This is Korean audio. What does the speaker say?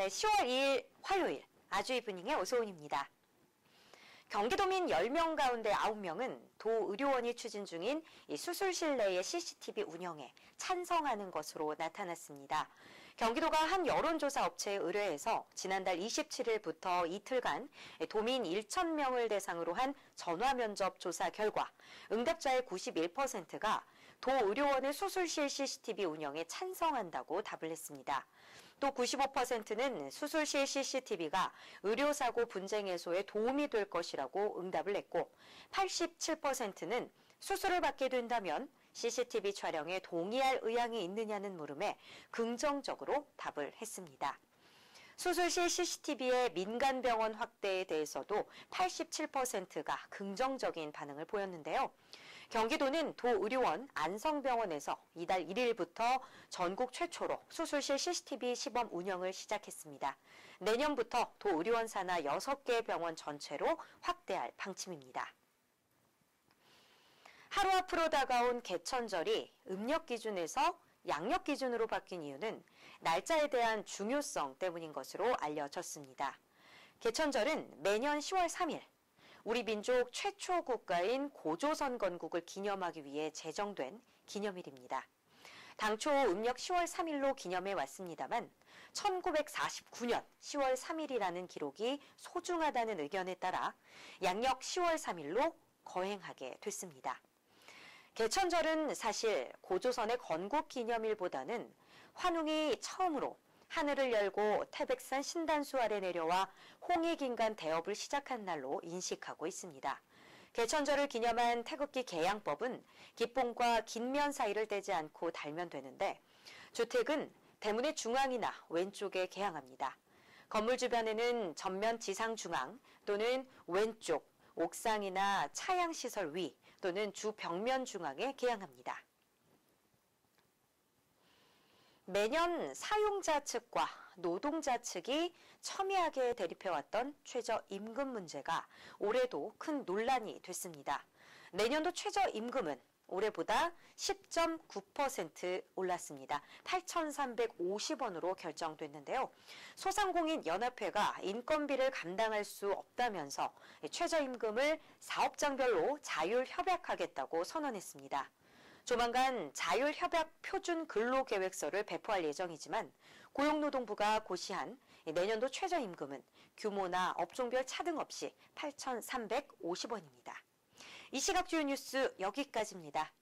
네, 10월 2일 화요일 아주 이브닝의 어서온입니다. 경기도민 10명 가운데 9명은 도의료원이 추진 중인 이 수술실 내의 CCTV 운영에 찬성하는 것으로 나타났습니다. 경기도가 한 여론조사 업체에 의뢰해서 지난달 27일부터 이틀간 도민 1,000명을 대상으로 한 전화 면접 조사 결과 응답자의 91%가 도의료원의 수술실 CCTV 운영에 찬성한다고 답을 했습니다. 또 95%는 수술실 CCTV가 의료사고 분쟁 해소에 도움이 될 것이라고 응답을 했고 87%는 수술을 받게 된다면 CCTV 촬영에 동의할 의향이 있느냐는 물음에 긍정적으로 답을 했습니다. 수술실 CCTV의 민간 병원 확대에 대해서도 87%가 긍정적인 반응을 보였는데요. 경기도는 도의료원 안성병원에서 이달 1일부터 전국 최초로 수술실 CCTV 시범 운영을 시작했습니다. 내년부터 도의료원 산하 6개 병원 전체로 확대할 방침입니다. 하루 앞으로 다가온 개천절이 음력 기준에서 양력 기준으로 바뀐 이유는 날짜에 대한 중요성 때문인 것으로 알려졌습니다. 개천절은 매년 10월 3일 우리 민족 최초 국가인 고조선 건국을 기념하기 위해 제정된 기념일입니다. 당초 음력 10월 3일로 기념해 왔습니다만 1949년 10월 3일이라는 기록이 소중하다는 의견에 따라 양력 10월 3일로 거행하게 됐습니다. 개천절은 사실 고조선의 건국 기념일보다는 환웅이 처음으로 하늘을 열고 태백산 신단수 아래 내려와 홍익인간 대업을 시작한 날로 인식하고 있습니다. 개천절을 기념한 태극기 개양법은 기봉과 긴면 사이를 떼지 않고 달면 되는데 주택은 대문의 중앙이나 왼쪽에 개양합니다. 건물 주변에는 전면 지상 중앙 또는 왼쪽 옥상이나 차양 시설 위 또는 주 벽면 중앙에 개양합니다. 매년 사용자 측과 노동자 측이 첨예하게 대립해왔던 최저임금 문제가 올해도 큰 논란이 됐습니다. 내년도 최저임금은 올해보다 10.9% 올랐습니다. 8,350원으로 결정됐는데요. 소상공인 연합회가 인건비를 감당할 수 없다면서 최저임금을 사업장별로 자율 협약하겠다고 선언했습니다. 조만간 자율협약 표준 근로계획서를 배포할 예정이지만 고용노동부가 고시한 내년도 최저임금은 규모나 업종별 차등 없이 8,350원입니다. 이 시각 주요 뉴스 여기까지입니다.